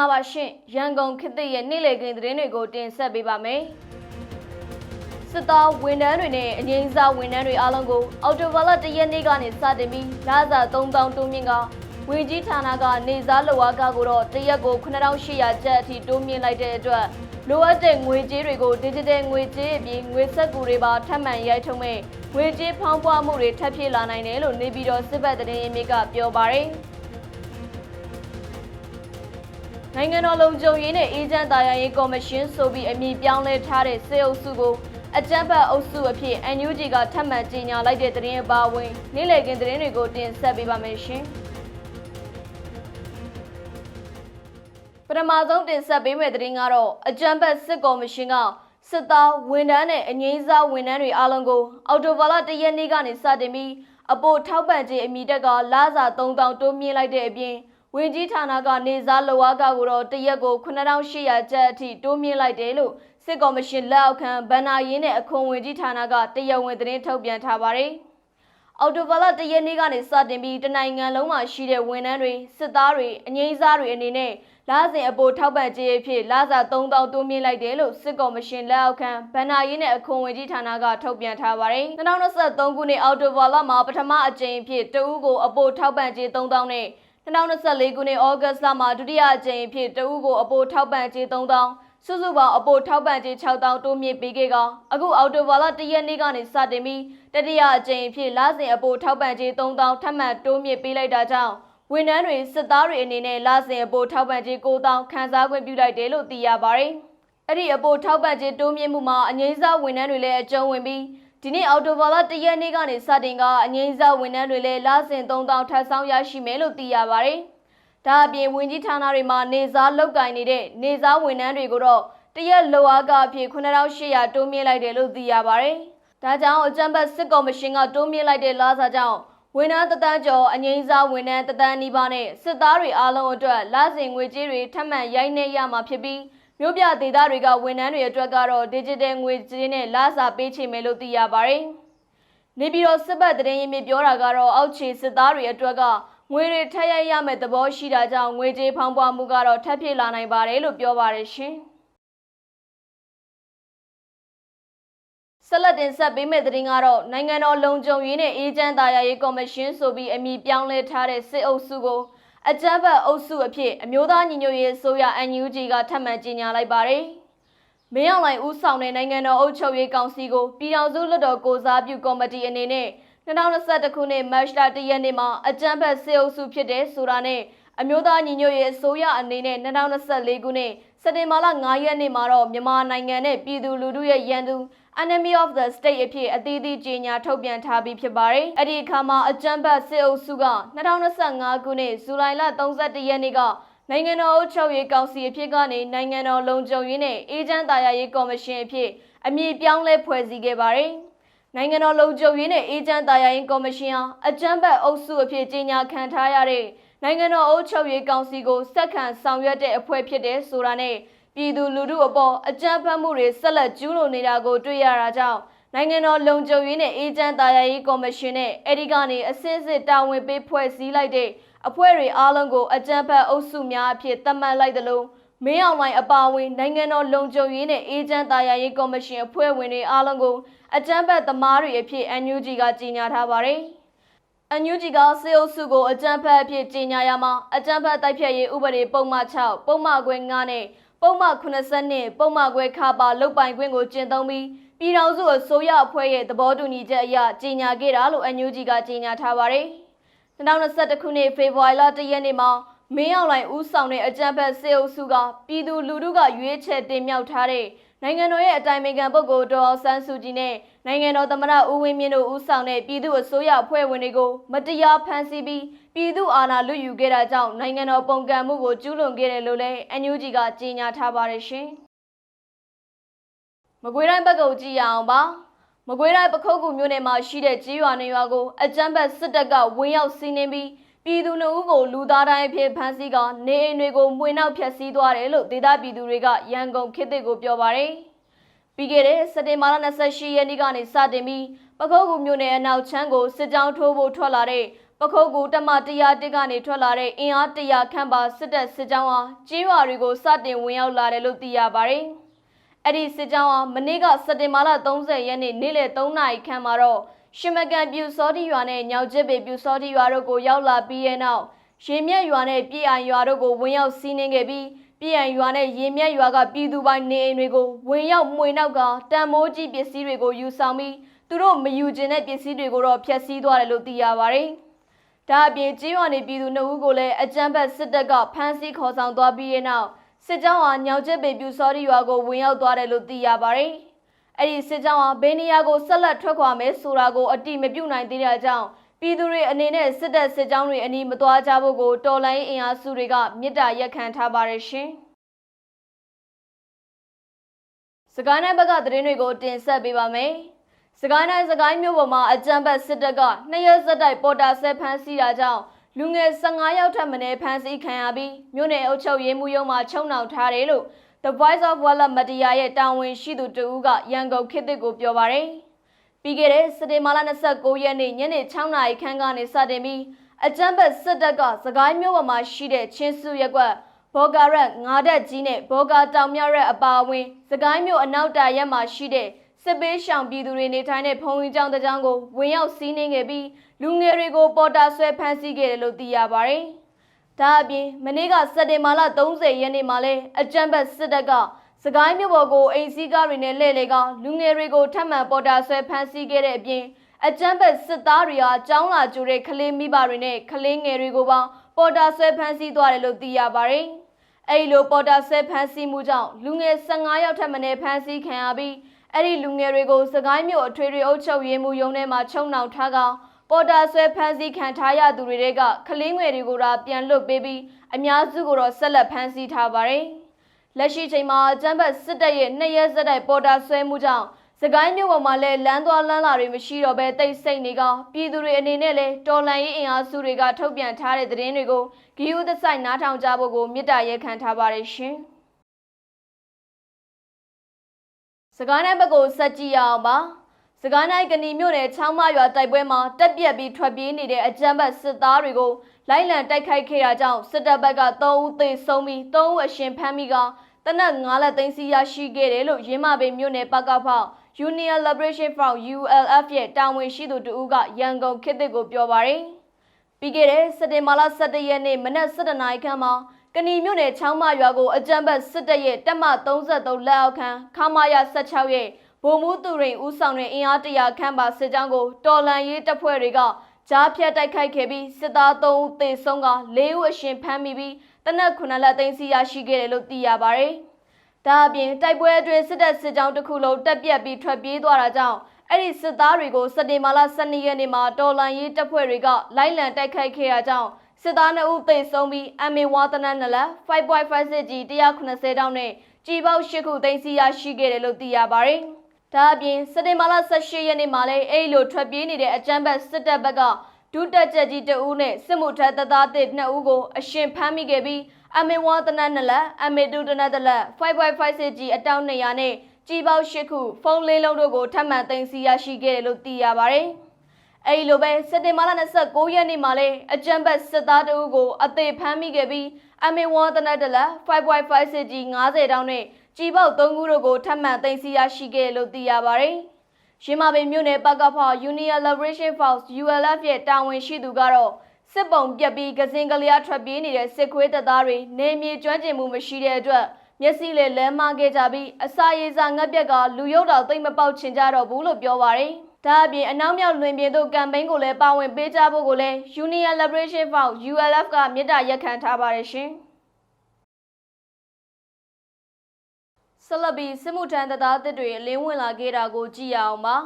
္ဂလာပါရှင်ရန်ကုန်ခေတ်သစ်ရဲ့နေ့လည်ခင်းသတင်းတွေကိုတင်ဆက်ပေးပါမယ်စစ်သားဝန်ထမ်းတွေနဲ့အငိမ့်စားဝန်ထမ်းတွေအားလုံးကိုအော်တိုဘာလ၁ရက်နေ့ကနေစတင်ပြီးလစာ3000တိုးမြင့်ကဝင်ကြီးဌာနကနေစားလောအားကကိုတော့တရက်ကို9800ကျပ်အထိတိုးမြင့်လိုက်တဲ့အတွက်လိုအပ်တဲ့ငွေကြေးတွေကို digital ငွေကြေးအပြင်ငွေဆက်ကူတွေပါထပ်မံရိုက်ထုတ်မဲ့ငွေကြေးဖောင်းပွားမှုတွေထပ်ဖြစ်လာနိုင်တယ်လို့နေပြည်တော်စစ်ဘက်သတင်းရင်းမြစ်ကပြောပါတယ်။ နိုင်ငံတော်လုံခြုံရေးနဲ့အေဂျင့်တာယာရေးကော်မရှင်ဆိုပြီးအမည်ပြောင်းလဲထားတဲ့စေအုပ်စုကိုအကြမ်းဖက်အုပ်စုအဖြစ် NUG ကထပ်မံကြေညာလိုက်တဲ့သတင်းအပါအဝင်နေ့လည်ခင်းသတင်းတွေကိုတင်ဆက်ပေးပါမယ်ရှင်။ပထမဆုံးတင်ဆက်ပေးမယ့်သတင်းကတော့အကြမ်းဖက်စစ်ကော်မရှင်ကစစ်သားဝန်ထမ်းနဲ့အငိမ့်စားဝန်ထမ်းတွေအားလုံးကိုအော်တိုဘာလ၁ရက်နေ့ကနေစတင်ပြီးအပိုထောက်ပံ့ခြင်းအမိတက်ကလာစာ3000တိုးမြင့်လိုက်တဲ့အပြင် ဝင်ကြီးဌာနကနေစားလောအားကကိုတော့တရက်ကို9800ကျပ်အထိတိုးမြင့်လိုက်တယ်လို့စစ်ကော်မရှင်လက်အောက်ခံဗန်နာရင်းနဲ့အခွန်ဝင်ကြီးဌာနကတရားဝင်သတင်းထုတ်ပြန်ထားပါတယ်။အော်တိုဘာလတရက်နေ့ကနေစတင်ပြီးတနိုင်ငံလုံးမှာရှိတဲ့ဝန်ထမ်းတွေစစ်သားတွေအငိမ့်စားတွေအနေနဲ့လစဉ်အပိုထောက်ပံ့ကြေးအဖြစ်လစာ3000တိုးမြင့်လိုက်တယ်လို့စစ်ကော်မရှင်လက်အောက်ခံဗန်နာရင်းနဲ့အခွန်ဝင်ကြီးဌာနကထုတ်ပြန်ထားပါတယ်။2023ခုနှစ်အောက်တိုဘာလမှာပထမအကြိမ်အဖြစ်တဦးကိုအပိုထောက်ပံ့ကြေး3000နဲ့ 2024ခုနှစ်ဩဂတ်လမှာဒုတိယအကြိမ်အဖြစ်တဦးကိုအပိုထောက်ပံ့ကြေး3000စုစုပေါင်းအပိုထောက်ပံ့ကြေး6000တိုးမြင့်ပေးခဲ့ကအခုအော်တိုဘာလ၁ရက်နေ့ကနေစတင်ပြီးတတိယအကြိမ်အဖြစ်လစဉ်အပိုထောက်ပံ့ကြေး3000ထပ်မံတိုးမြင့်ပေးလိုက်တာကြောင့်ဝန်ထမ်းတွေစစ်သားတွေအနေနဲ့လစဉ်အပိုထောက်ပံ့ကြေး9000ခန်းစားခွင့်ပြုလိုက်တယ်လို့သိရပါတယ်။အဲ့ဒီအပိုထောက်ပံ့ကြေးတိုးမြင့်မှုမှာအငိမ့်စားဝန်ထမ်းတွေလည်းအကျုံးဝင်ပြီး ဒီနေ့အော်တိုဘာလ၁ရက်နေ့ကနေစတင်ကအငိမ့်စားဝန်ထမ်းတွေလည်းလစဉ်3000ထပ်ဆောင်ရရှိမယ်လို့သိရပါတယ်။ဒါအပြင်ဝင်ကြီးဌာနတွေမှာနေစားလောက်ကင်နေတဲ့နေစားဝန်ထမ်းတွေကိုတော့တရက်လောအားကအဖြစ်9800တိုးမြင့်လိုက်တယ်လို့သိရပါတယ်။ဒါကြောင့်အကြံပတ်စစ်ကော်မရှင်ကတိုးမြင့်လိုက်တဲ့လာစာကြောင့်ဝန်ထမ်းတသန်းကျော်အငိမ့်စားဝန်ထမ်းတသန်းနီးပါးနဲ့စစ်သားတွေအားလုံးအတွက်လစဉ်ငွေကြေးတွေထပ်မံရိုက်နှက်ရမှာဖြစ်ပြီး မြို့ပြဒေသတွေကဝန်ထမ်းတွေအတွက်ကတော့ digital ငွေကြေးနဲ့လစာပေးချေမယ်လို့သိရပါတယ်။နေပြည်တော်စစ်ဘက်တရင်ရင်မြပြောတာကတော့အောက်ခြေစစ်သားတွေအတွက်ကငွေတွေထက်ရိုက်ရမယ့်သဘောရှိတာကြောင့်ငွေကြေးဖောင်းပွားမှုကတော့ထပ်ဖြစ်လာနိုင်ပါတယ်လို့ပြောပါတယ်ရှင်။ဆက်လက်တင်ဆက်ပေးမယ့်သတင်းကတော့နိုင်ငံတော်လုံခြုံရေးနဲ့အေဂျင့်တာယာရေးကော်မရှင်ဆိုပြီးအမည်ပြောင်းလဲထားတဲ့စစ်အုပ်စုကို အကြမ်းဖက်အုပ်စုအဖြစ်အမျိုးသားညီညွတ်ရေးအစိုးရ NUG ကထပ်မံကြေညာလိုက်ပါတယ်။မင်းအောင်လှိုင်ဦးဆောင်တဲ့နိုင်ငံတော်အုပ်ချုပ်ရေးကောင်စီကိုပြည်ထောင်စုလွှတ်တော်ကိုစားပြုကော်မတီအနေနဲ့2021ခုနှစ်မတ်လ1ရက်နေ့မှာအကြမ်းဖက်စစ်အုပ်စုဖြစ်တဲ့ဆိုတာနဲ့အမျိုးသားညီညွတ်ရေးအစိုးရအနေနဲ့2024ခုနှစ်စက်တင်ဘာလ9ရက်နေ့မှာတော့မြန်မာနိုင်ငံနဲ့ပြည်သူလူထုရဲ့ရန်သူ enemy of the state အဖြစ်အသီးသီးကြေညာထုတ်ပြန်ထားပြီးဖြစ်ပါတယ်။အဲ့ဒီအခါမှာအကြမ်းဖက်စစ်အုပ်စုက2025ခုနှစ်ဇူလိုင်လ31ရက်နေ့ကနိုင်ငံတော်အုပ်ချုပ်ရေးကောင်စီအဖြစ်ကနေနိုင်ငံတော်လုံခြုံရေးနဲ့အေဂျင့်တာယာရေးကော်မရှင်အဖြစ်အမည်ပြောင်းလဲဖွဲ့စည်းခဲ့ပါတယ်။နိုင်ငံတော်လုံခြုံရေးနဲ့အေဂျင့်တာယာရေးကော်မရှင်ဟာအကြမ်းဖက်အုပ်စုအဖြစ်ကြေညာခံထားရတဲ့နိုင်ငံတော်အုပ်ချုပ်ရေးကောင်စီကိုစက္ကန့်ဆောင်ရွက်တဲ့အဖွဲ့ဖြစ်တဲ့ဆိုတာနဲ့ ပြည်သူလူထုအပေါ်အကြမ်းဖက်မှုတွေဆက်လက်ကျူးလွန်နေတာကိုတွေ့ရတာကြောင့်နိုင်ငံတော်လုံခြုံရေးနဲ့အေဂျင့်တာယာရေးကော်မရှင်နဲ့အဲဒီကနေအစစ်အစစ်တာဝန်ပေးဖွဲ့စည်းလိုက်တဲ့အဖွဲ့တွေအားလုံးကိုအကြမ်းဖက်အုပ်စုများအဖြစ်သတ်မှတ်လိုက်သလိုမင်းအောင်လှိုင်အပါအဝင်နိုင်ငံတော်လုံခြုံရေးနဲ့အေဂျင့်တာယာရေးကော်မရှင်အဖွဲ့ဝင်တွေအားလုံးကိုအကြမ်းဖက်သမားတွေအဖြစ် NUG ကကြေညာထားပါတယ်။ NUG ကစေအုပ်စုကိုအကြမ်းဖက်အဖြစ်ကြေညာရမှာအကြမ်းဖက်တိုက်ဖြတ်ရေးဥပဒေပုံမှန်6ပုံမှန်ခွင့်9နဲ့ ပုံမှန်80နှစ်ပုံမှန်ခွဲခါပါလုတ်ပိုင်ခွင့်ကိုကျင့်သုံးပြီးပြည်ထောင်စုအစိုးရအဖွဲ့ရဲ့သဘောတူညီချက်အရကြေညာခဲ့တာလို့ NUG ကကြေညာထားပါတယ်။2021ခုနှစ်ဖေဖော်ဝါရီလ1ရက်နေ့မှာမင်းအောင်လှိုင်ဦးဆောင်တဲ့အကြံဖက်စေအုပ်စုကပြည်သူလူထုကရွေးချယ်တင်မြှောက်ထားတဲ့ နိုင်ငံတော်ရဲ့အတိုင်ပင်ခံပုဂ္ဂိုလ်ဒေါ်အောင်ဆန်းစုကြည်နဲ့နိုင်ငံတော်သမ္မတဦးဝင်းမြင့်တို့ဦးဆောင်တဲ့ပြည်သူ့အစိုးရအဖွဲ့ဝင်တွေကိုမတရားဖမ်းဆီးပြီးပြည်သူအာဏာလွတ်ယူခဲ့တာကြောင့်နိုင်ငံတော်ပုံကံမှုကိုကျူးလွန်ခဲ့တယ်လို့လည်း NUG ကကြေညာထားပါတယ်ရှင်။မကွေးတိုင်းဘက်ကကြည့်ရအောင်ပါ။မကွေးတိုင်းပခုတ်ကူမြို့နယ်မှာရှိတဲ့ကြေးရွာနေရွာကိုအကြမ်းဖက်စစ်တပ်ကဝင်ရောက်စီးနင်းပြီး ပြည်သူနှုတ်ကိုလူသားတိုင်းအဖြစ်ဖမ်းဆီးကနေအိမ်တွေကိုမှွေနှောက်ဖျက်ဆီးသွားတယ်လို့ဒေသပြည်သူတွေကရန်ကုန်ခေတ်သစ်ကိုပြောပါတယ်။ပြီးခဲ့တဲ့စက်တင်ဘာလ28ရက်နေ့ကနေစတင်ပြီးပခုတ်ကူမြို့နယ်အနောက်ချမ်းကိုစစ်ကြောင်းထိုးဖို့ထွက်လာတဲ့ပခုတ်ကူတမတရားတစ်ကနေထွက်လာတဲ့အင်အားတရာခန့်ပါစစ်တပ်စစ်ကြောင်းဟာကြေးရွာတွေကိုစတင်ဝင်ရောက်လာတယ်လို့သိရပါတယ်။အဲ့ဒီစစ်ကြောင်းဟာမနေ့ကစက်တင်ဘာလ30ရက်နေ့နေ့လယ်3နာရီခန့်မှာတော့ ရှမကန်ပြူစောတိရွာနဲ့ညောင်ကျစ်ပေပြူစောတိရွာတို့ကိုရောက်လာပြီးတဲ့နောက်ရေမြက်ရွာနဲ့ပြည်အိုင်ရွာတို့ကိုဝင်ရောက်စီးနင်းခဲ့ပြီးပြည်အိုင်ရွာနဲ့ရေမြက်ရွာကပြည်သူပိုင်းနေအိမ်တွေကိုဝင်ရောက်မှွေနောက်ကတန်မိုးကြီးပစ္စည်းတွေကိုယူဆောင်ပြီးသူတို့မယူခြင်းတဲ့ပစ္စည်းတွေကိုတော့ဖျက်ဆီးသွားတယ်လို့သိရပါတယ်။ဒါအပြင်ကြေးရွာနေပြည်သူနှစ်ဦးကိုလည်းအကြမ်းဖက်စစ်တပ်ကဖမ်းဆီးခေါ်ဆောင်သွားပြီးတဲ့နောက်စစ်ကြောင်းဟာညောင်ကျစ်ပေပြူစောတိရွာကိုဝင်ရောက်သွားတယ်လို့သိရပါတယ်။ အဲ့ဒီစစ်ကြောင်းဟာဘယ်နေရာကိုဆက်လက်ထွက်ခွာမယ်ဆိုတာကိုအတိမပြုတ်နိုင်သေးတဲ့ကြောင့်ပြည်သူတွေအနေနဲ့စစ်တပ်စစ်ကြောင်းတွေအနီးမသွားကြဖို့ကိုတော်လိုင်းအင်အားစုတွေကမြစ်တာရက်ခံထားပါတယ်ရှင်။စကိုင်းတိုင်းဘက်ကသတင်းတွေကိုတင်ဆက်ပေးပါမယ်။စကိုင်းတိုင်းစကိုင်းမြို့ပေါ်မှာအကြမ်းဖက်စစ်တပ်ကနှစ်ရက်ဆက်တိုက်ပေါ်တာဆဲဖမ်းဆီးတာကြောင့်လူငယ်15ယောက်ထပ်မံဖမ်းဆီးခံရပြီးမြို့နယ်အုပ်ချုပ်ရေးမှူးရုံးမှာချုံနှောင်ထားတယ်လို့ The Voice of Walla Media ရဲ့တာဝန်ရှိသူတဦးကရန်ကုန်ခေတ်သစ်ကိုပြောပါရယ်။ပြီးခဲ့တဲ့စက်တင်ဘာလ29ရက်နေ့ညနေ6နာရီခန့်ကနေစတင်ပြီးအကြမ်းဖက်စစ်တပ်ကစကိုင်းမြို့ပေါ်မှာရှိတဲ့ချင်းစုရက်ကွက်ဘောဂရက်ငါးတက်ကြီးနဲ့ဘောဂတောင်မြရက်အပါအဝင်စကိုင်းမြို့အနောက်တာရက်မှာရှိတဲ့စစ်ပေးရှောင်ပြည်သူတွေနေထိုင်တဲ့ဖုံကြီးကျောင်းတစ်ကျောင်းကိုဝင်ရောက်စီးနင်းခဲ့ပြီးလူငယ်တွေကိုပေါ်တာဆွဲဖမ်းဆီးခဲ့တယ်လို့သိရပါတယ်။ ဒါအပြင်မနေ့ကစက်တင်ဘာလ30ရက်နေ့မှာလဲအကြမ်းဖက်စစ်တပ်ကစကိုင်းမြို့ပေါ်ကိုအိမ်စည်းကားတွေနဲ့လှည့်လေကလူငယ်တွေကိုထပ်မံပေါ်တာဆွဲဖမ်းဆီးခဲ့တဲ့အပြင်အကြမ်းဖက်စစ်သားတွေဟာကျောင်းလာကြိုတဲ့ကလေးမိဘတွေနဲ့ကလေးငယ်တွေကိုပါပေါ်တာဆွဲဖမ်းဆီးသွားတယ်လို့သိရပါတယ်။အဲဒီလိုပေါ်တာဆွဲဖမ်းဆီးမှုကြောင့်လူငယ်15ယောက်ထပ်မံဖမ်းဆီးခံရပြီးအဲ့ဒီလူငယ်တွေကိုစကိုင်းမြို့အထွေထွေအုပ်ချုပ်ရေးမှူးရုံးထဲမှာချုံနှောင်ထားက ပေါ်တာဆွဲဖမ်းဆီးခံထားရသူတွေကကလေးငယ်တွေကိုသာပြန်လွတ်ပေးပြီးအများစုကိုတော့ဆက်လက်ဖမ်းဆီးထားပါတယ်။လက်ရှိချိန်မှာကျန်းဘတ်စစ်တပ်ရဲ့နှစ်ရက်ဆက်တိုက်ပေါ်တာဆွဲမှုကြောင့်စကိုင်းမြို့ပေါ်မှာလည်းလမ်းသွားလမ်းလာတွေမရှိတော့ဘဲတိတ်ဆိတ်နေကပြည်သူတွေအနေနဲ့လည်းတော်လှန်ရေးအင်အားစုတွေကထုတ်ပြန်ထားတဲ့သတင်းတွေကိုဂီယူသဆိုင်နားထောင်ကြဖို့ကိုမြစ်တာရက်ခံထားပါတယ်ရှင်။စကိုင်းတိုင်းဘက်ကိုဆက်ကြည့်ရအောင်ပါ။ စကိုင်းတိုင်းကဏီမြို့နယ်ချောင်းမရွာတိုက်ပွဲမှာတက်ပြက်ပြီးထွက်ပြေးနေတဲ့အကြမ်းဖက်စစ်သားတွေကိုလိုက်လံတိုက်ခိုက်ခဲ့တာကြောင့်စစ်တပ်ဘက်က3ဦးသေဆုံးပြီး3ဦးအရှင်ဖမ်းမိကတနက်9လက်သိန်းစီရရှိခဲ့တယ်လို့ရင်းမပင်မြို့နယ်ပကဖောက် Union Liberation Front ULF ရဲ့တာဝန်ရှိသူတဦးကရန်ကုန်ခေတ်သစ်ကိုပြောပါရယ်ပြီးခဲ့တဲ့စက်တင်ဘာလ17ရက်နေ့မနက်7:00နာရီခန့်မှာကဏီမြို့နယ်ချောင်းမရွာကိုအကြမ်းဖက်စစ်တပ်ရဲ့တပ်မ33လက်အောက်ခံခမာယာ16ရဲ့ ဗိုလ်မှူးသူရိန်ဦးဆောင်တဲ့အင်အားတရာခန့်ပါစစ်ကြောင်းကိုတော်လန်ရေးတပ်ဖွဲ့တွေကကြားဖြတ်တိုက်ခိုက်ခဲ့ပြီးစစ်သား3ဦးသေဆုံးက4ဦးအရှင်ဖမ်းမိပြီးတနက်9လက်သိမ်းစီရရှိခဲ့တယ်လို့သိရပါတယ်။ဒါအပြင်တိုက်ပွဲအတွင်းစစ်တပ်စစ်ကြောင်းတစ်ခုလုံးတက်ပြက်ပြီးထွက်ပြေးသွားတာကြောင့်အဲ့ဒီစစ်သားတွေကိုစက်တင်ဘာလ12ရက်နေ့မှာတော်လန်ရေးတပ်ဖွဲ့တွေကလိုက်လံတိုက်ခိုက်ခဲ့တာကြောင့်စစ်သား2ဦးသေဆုံးပြီးအမေဝါသနနလက်5.56 G 190တောင်းနဲ့ကြီးပေါက်8ခုသိမ်းဆီးရရှိခဲ့တယ်လို့သိရပါတယ်။ ဒါအပြင်စက်တင်ဘာလ18ရက်နေ့မှာလည်းအဲ့လိုထွက်ပြေးနေတဲ့အကြမ်းဖက်စစ်တပ်ဘက်ကဒုတက်ချက်ကြီးတအူးနဲ့စစ်မှုထမ်းတပ်သားတစ်2ဦးကိုအရှင်ဖမ်းမိခဲ့ပြီးအမေဝါသနနလက်အမေတူတနက်တလက်5.56 G အတောင်း200နဲ့ကြီးပေါက်8ခုဖုန်းလေးလုံးတို့ကိုထပ်မံသိမ်းဆီးရရှိခဲ့တယ်လို့သိရပါတယ်။အဲဒီလိုပဲစက်တင်ဘာလ29ရက်နေ့မှာလဲအကြံဘတ်စစ်သားတအုပ်ကိုအသေးဖမ်းမိခဲ့ပြီးအမေဝါတနက်တလက်5.5 cg 90တောင်းနဲ့ ကြီးပေါက်3ခုတို့ကိုထပ်မံသိမ်းဆီးရရှိခဲ့လို့သိရပါတယ်။ရင်းမာပင်မြို့နယ်ပကဖ Union Liberation Force ULF ရဲ့တာဝန်ရှိသူကတော့စစ်ပုံပြက်ပြီးကစင်ကလျားထွက်ပြေးနေတဲ့စစ်ခွေးတပ်သားတွေနေမြေကျွမ်းကျင်မှုမရှိတဲ့အတွက်မျက်စိလေလဲမခဲ့ကြပြီးအစာရည်စာငတ်ပြက်ကလူရုပ်တော်သိမ့်မပေါက်ချင်ကြတော့ဘူးလို့ပြောပါရယ်။ဒါအပြင်အနောက်မြောက်လွင်ပြင်သို့ကမ်ပိန်းကိုလည်းပါဝင်ပေးကြဖို့ကိုလည်း Union Liberation Front ULF ကမြစ်တာရက်ခံထားပါတယ်ရှင်။ ဆလဘီစစ်မှုထမ်းတပ်သားတစ်တွေအလင်းဝင်လာခဲ့တာကိုကြည့်ရအောင်ပါ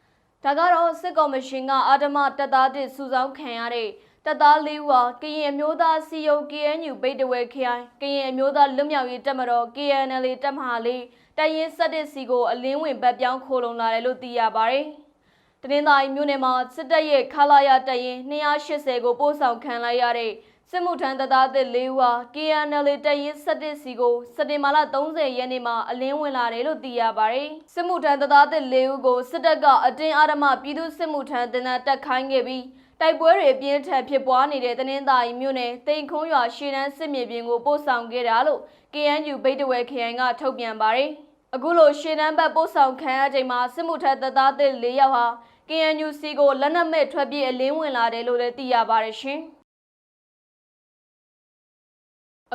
။ဒါကတော့စစ်ကော်မရှင်ကအာဓမတပ်သားတစ်စုဆောင်းခံရတဲ့တပ်သားလေးဦးဟာကရင်အမျိုးသားစီယုံ KNU ဗိတ်တဝဲခရိုင်ကရင်အမျိုးသားလွတ်မြောက်ရေးတပ်မတော် KNL တပ်မဟာလေးတရင်စက်တစ်စီကိုအလင်းဝင်ဘက်ပြောင်းခိုးလုံလာတယ်လို့သိရပါတယ်။တနင်္သာရီမြို့နယ်မှာစစ်တပ်ရဲ့ခလာရတပ်ရင်280ကိုပို့ဆောင်ခံလိုက်ရတဲ့ စစ်မှုထမ်းတပ်သားသစ်၄ဦးဟာ KNL တပ်ရင်17စီကိုစက်တင်ဘာလ30ရက်နေ့မှာအလင်းဝင်လာတယ်လို့သိရပါတယ်။စစ်မှုထမ်းတပ်သားသစ်၄ဦးကိုစစ်တပ်ကအတင်းအဓမ္မပြည်သူစစ်မှုထမ်းတင်တဲ့တက်ခိုင်းခဲ့ပြီးတိုက်ပွဲတွေပြင်းထန်ဖြစ်ပွားနေတဲ့တင်းသားရီမြို့နယ်တိန်ခုံးရွာရှေ့တန်းစစ်မြေပြင်ကိုပို့ဆောင်ခဲ့တာလို့ KNU ဗိတ်တဝဲခရိုင်ကထုတ်ပြန်ပါတယ်။အခုလိုရှေ့တန်းဘက်ပို့ဆောင်ခံရချိန်မှာစစ်မှုထမ်းတပ်သားသစ်၄ယောက်ဟာ KNU စီကိုလက်နက်မဲ့ထွက်ပြေးအလင်းဝင်လာတယ်လို့လည်းသိရပါတယ်ရှင်။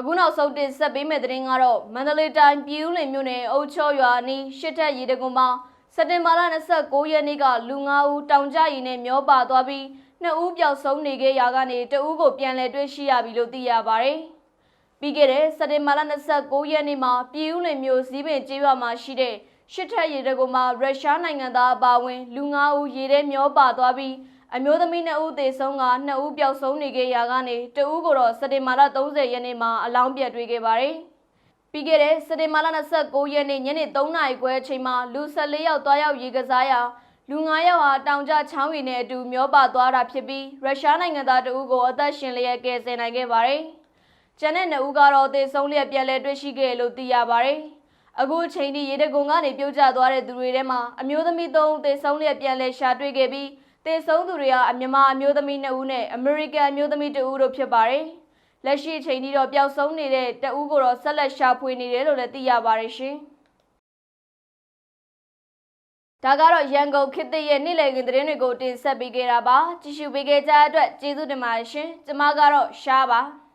အခုနောက်ဆုံးတင်ဆက်ပေးမယ့်သတင်းကတော့မန္တလေးတိုင်းပြည်ဦးလွင်မြို့နယ်အုတ်ချောရွာအနီးရှစ်ထက်ရေတကုံမှာစက်တင်ဘာလ29ရက်နေ့ကလူ9ဦးတောင်ကျရီနဲ့မျောပါသွားပြီးနှစ်ဦးပျောက်ဆုံးနေခဲ့ရာကနေတဦးကိုပြန်လည်တွေ့ရှိရပြီလို့သိရပါတယ်။ပြီးခဲ့တဲ့စက်တင်ဘာလ29ရက်နေ့မှာပြည်ဦးလွင်မြို့စည်းပင်ကျေးရွာမှာရှိတဲ့ရှစ်ထက်ရေတကုံမှာရုရှားနိုင်ငံသားအပါအဝင်လူ9ဦးရေထဲမျောပါသွားပြီး အမျိုးသမီး2ဦးသေဆုံးက2ဦးပျောက်ဆုံးနေခဲ့ရာကနေတဦးကိုတော့စက်တင်ဘာလ30ရက်နေ့မှာအလောင်းပြတ်တွေ့ခဲ့ပါတယ်။ပြီးခဲ့တဲ့စက်တင်ဘာလ29ရက်နေ့ညနေ3နာရီခွဲအချိန်မှာလူ14ယောက်တွားရောက်ရေကစားရာလူ9ယောက်ဟာတောင်ကျချောင်းရည်နဲ့အတူမျောပါသွားတာဖြစ်ပြီးရုရှားနိုင်ငံသားတဦးကိုအသက်ရှင်လျက်ကယ်ဆယ်နိုင်ခဲ့ပါတယ်။ကျန်တဲ့2ဦးကတော့သေဆုံးလျက်ပြန်လည်တွေ့ရှိခဲ့လို့သိရပါတယ်။အခုအချိန်ထိရေတကုံကနေပြုတ်ကျသွားတဲ့သူတွေထဲမှာအမျိုးသမီး3ဦးသေဆုံးလျက်ပြန်လည်ရှာတွေ့ခဲ့ပြီး သေဆုံးသူတွေဟာမြန်မာအမျိုးသမီး2ဦးနဲ့အမေရိကန်အမျိုးသမီး2ဦးတို့ဖြစ်ပါတယ်။လက်ရှိအချိန်ထိတော့ပျောက်ဆုံးနေတဲ့တဦးကိုတော့ဆက်လက်ရှာဖွေနေတယ်လို့လည်းသိရပါတယ်ရှင်။ဒါကတော့ရန်ကုန်ခေတ်သစ်ရဲ့နေ့လည်ခင်းသတင်းတွေကိုတင်ဆက်ပေးခဲ့တာပါ။ကြည့်ရှုပေးခဲ့ကြတဲ့အတွက်ကျေးဇူးတင်ပါတယ်ရှင်။ကျွန်မကတော့ရှားပါ။